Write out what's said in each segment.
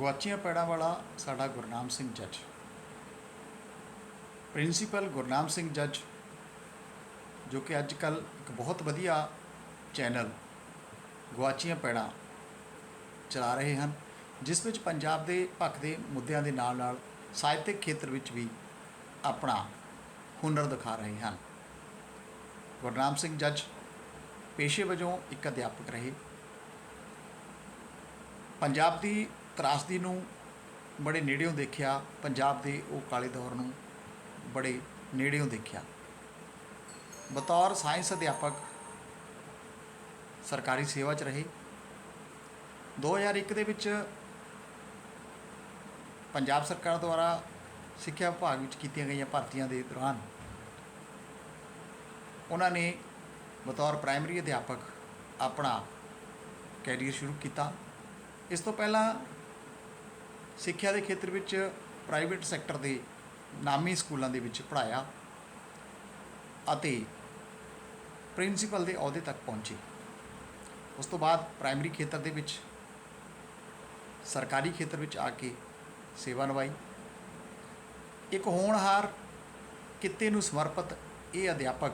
ਗੁਆਚੀਆਂ ਪੈੜਾਂ ਵਾਲਾ ਸਾਡਾ ਗੁਰਨਾਮ ਸਿੰਘ ਜੱਜ। ਪ੍ਰਿੰਸੀਪਲ ਗੁਰਨਾਮ ਸਿੰਘ ਜੱਜ, ਜੋ ਕਿ ਅੱਜ ਕੱਲ ਇੱਕ ਬਹੁਤ ਵਧੀਆ ਚੈਨਲ ਗੁਆਚੀਆਂ ਪੈੜਾਂ ਚਲਾ ਰਹੇ ਹਨ, ਜਿਸ ਵਿੱਚ ਪੰਜਾਬ ਦੇ ਪੱਖ ਦੇ ਮੁੱਦਿਆਂ ਦੇ ਨਾਲ ਨਾਲ ਸਾਹਿਤਕ ਖੇਤਰ ਵਿੱਚ ਵੀ ਆਪਣਾ ਹੁਨਰ ਦਿਖਾ ਰਹੇ ਹਨ। ਗੁਰਨਾਮ ਸਿੰਘ ਜੱਜ ਪੇਸ਼ੇ ਵਜੋਂ ਇੱਕ ਅਧਿਆਪਕ ਰਹੇ। ਪੰਜਾਬ ਦੀ ਤਰਾਸਦੀ ਨੂੰ ਬੜੇ ਨੇੜਿਓਂ ਦੇਖਿਆ, ਪੰਜਾਬ ਦੇ ਉਹ ਕਾਲੇ ਦੌਰ ਨੂੰ ਬੜੇ ਨੇੜਿਓਂ ਦੇਖਿਆ। ਬਤੌਰ ਸਾਇੰਸ ਅਧਿਆਪਕ ਸਰਕਾਰੀ ਸੇਵਾ 'ਚ ਰਹੇ। 2001 ਦੇ ਵਿੱਚ ਪੰਜਾਬ ਸਰਕਾਰ ਦੁਆਰਾ ਸਿੱਖਿਆ ਵਿਭਾਗ ਵਿੱਚ ਕੀਤੀਆਂ ਗਈਆਂ ਭਰਤੀਆਂ ਦੇ ਦੌਰਾਨ ਉਹਨਾਂ ਨੇ ਬਤੌਰ ਪ੍ਰਾਇਮਰੀ ਅਧਿਆਪਕ ਆਪਣਾ ਕੈਰੀਅਰ ਸ਼ੁਰੂ ਕੀਤਾ। ਇਸ ਤੋਂ ਪਹਿਲਾਂ ਸਿੱਖਿਆ ਦੇ ਖੇਤਰ ਵਿੱਚ ਪ੍ਰਾਈਵੇਟ ਸੈਕਟਰ ਦੇ ਨਾਮੀ ਸਕੂਲਾਂ ਦੇ ਵਿੱਚ ਪੜ੍ਹਾਇਆ ਅਤੇ ਪ੍ਰਿੰਸੀਪਲ ਦੇ ਅਹੁਦੇ ਤੱਕ ਪਹੁੰਚੇ। ਉਸ ਤੋਂ ਬਾਅਦ ਪ੍ਰਾਇਮਰੀ ਖੇਤਰ ਦੇ ਵਿੱਚ ਸਰਕਾਰੀ ਖੇਤਰ ਵਿੱਚ ਆ ਕੇ ਸੇਵਾ ਨਿਭਾਈ। ਇੱਕ ਹੋਣਹਾਰ ਕਿੱਤੇ ਨੂੰ ਸਮਰਪਿਤ ਇਹ ਅਧਿਆਪਕ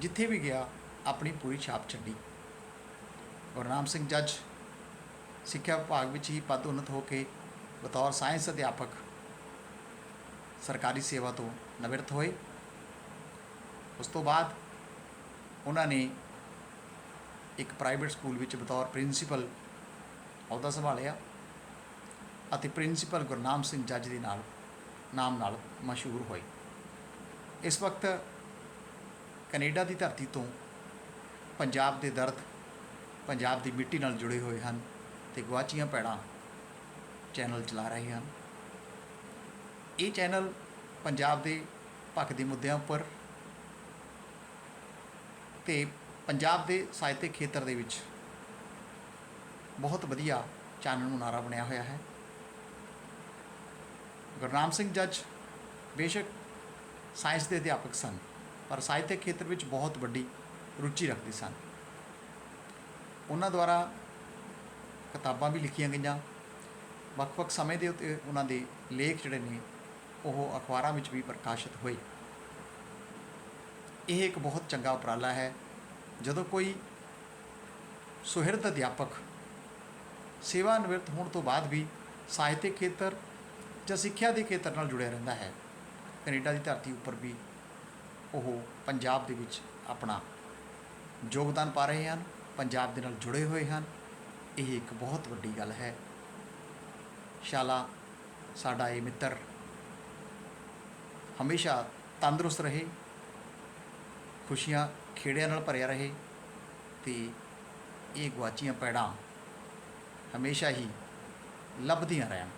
ਜਿੱਥੇ ਵੀ ਗਿਆ, ਆਪਣੀ ਪੂਰੀ ਛਾਪ ਛੱਡੀ। ਗੁਰਨਾਮ ਸਿੰਘ ਜੱਜ ਸਿੱਖਿਆ ਵਿਭਾਗ ਵਿੱਚ ਹੀ ਪਦ ਉੱਨਤ ਹੋ ਕੇ ਬਤੌਰ ਸਾਇੰਸ ਅਧਿਆਪਕ ਸਰਕਾਰੀ ਸੇਵਾ ਤੋਂ ਨਿਵਰਤ ਹੋਏ। ਉਸ ਤੋਂ ਬਾਅਦ ਉਹਨਾਂ ਨੇ ਇੱਕ ਪ੍ਰਾਈਵੇਟ ਸਕੂਲ ਵਿੱਚ ਬਤੌਰ ਪ੍ਰਿੰਸੀਪਲ ਅਹੁਦਾ ਸੰਭਾਲਿਆ ਅਤੇ ਪ੍ਰਿੰਸੀਪਲ ਗੁਰਨਾਮ ਸਿੰਘ ਜੱਜ ਦੇ ਨਾਲ, ਨਾਮ ਨਾਲ ਮਸ਼ਹੂਰ ਹੋਏ। ਇਸ ਵਕਤ ਕੈਨੇਡਾ ਦੀ ਧਰਤੀ ਤੋਂ ਪੰਜਾਬ ਦੇ ਦਰਦ, ਪੰਜਾਬ ਦੀ ਮਿੱਟੀ ਨਾਲ ਜੁੜੇ ਹੋਏ ਹਨ। ਤੇ ਗਵਾਚੀਆਂ ਪੈੜਾਂ ਚੈਨਲ ਚਲਾ ਰਹੇ ਹਨ। ਇਹ ਚੈਨਲ ਪੰਜਾਬ ਦੇ ਭੱਖ ਦੇ ਮੁੱਦਿਆਂ ਉੱਪਰ ਤੇ ਪੰਜਾਬ ਦੇ ਸਾਹਿਤਕ ਖੇਤਰ ਦੇ ਵਿੱਚ ਬਹੁਤ ਵਧੀਆ ਚਾਨਣ ਮੁਨਾਰਾ ਬਣਿਆ ਹੋਇਆ ਹੈ। ਗੁਰਨਾਮ ਸਿੰਘ ਜੱਜ ਬੇਸ਼ੱਕ ਸਾਇੰਸ ਦੇ ਅਧਿਆਪਕ ਸਨ, ਪਰ ਸਾਹਿਤਕ ਖੇਤਰ ਵਿੱਚ ਬਹੁਤ ਵੱਡੀ ਰੁਚੀ ਰੱਖਦੇ ਸਨ। ਉਹਨਾਂ ਦੁਆਰਾ ਕਿਤਾਬਾਂ ਵੀ ਲਿਖੀਆਂ ਗਈਆਂ। ਵੱਖ-ਵੱਖ ਸਮੇਂ ਦੇ ਉੱਤੇ ਉਹਨਾਂ ਦੇ ਲੇਖ ਜਿਹੜੇ ਨੇ, ਉਹ ਅਖਬਾਰਾਂ ਵਿੱਚ ਵੀ ਪ੍ਰਕਾਸ਼ਿਤ ਹੋਏ। ਇਹ ਇੱਕ ਬਹੁਤ ਚੰਗਾ ਉਪਰਾਲਾ ਹੈ। ਜਦੋਂ ਕੋਈ ਸੁਹਿਰਦ ਅਧਿਆਪਕ ਸੇਵਾ ਨਿਵਰਤ ਹੋਣ ਤੋਂ ਬਾਅਦ ਵੀ ਸਾਹਿਤਿਕ ਖੇਤਰ ਜਾਂ ਸਿੱਖਿਆ ਦੇ ਖੇਤਰ ਨਾਲ ਜੁੜਿਆ ਰਹਿੰਦਾ ਹੈ, ਕੈਨੇਡਾ ਦੀ ਧਰਤੀ ਉੱਪਰ ਵੀ ਉਹ ਪੰਜਾਬ ਦੇ ਵਿੱਚ ਆਪਣਾ ਯੋਗਦਾਨ ਪਾ ਰਹੇ ਹਨ, ਪੰਜਾਬ ਦੇ ਨਾਲ ਜੁੜੇ ਹੋਏ ਹਨ। ਇਹ ਇੱਕ ਬਹੁਤ ਵੱਡੀ ਗੱਲ ਹੈ। ਸ਼ਾਲਾ, ਸਾਡਾ ਇਹ ਮਿੱਤਰ ਹਮੇਸ਼ਾ ਤੰਦਰੁਸਤ ਰਹੇ, ਖੁਸ਼ੀਆਂ ਖੇੜਿਆਂ ਨਾਲ ਭਰਿਆ ਰਹੇ ਤੇ ਇਹ ਗਵਾਚੀਆਂ ਪੈੜਾਂ ਹਮੇਸ਼ਾ ਹੀ ਲੱਭਦੀਆਂ ਰਹਿਣ।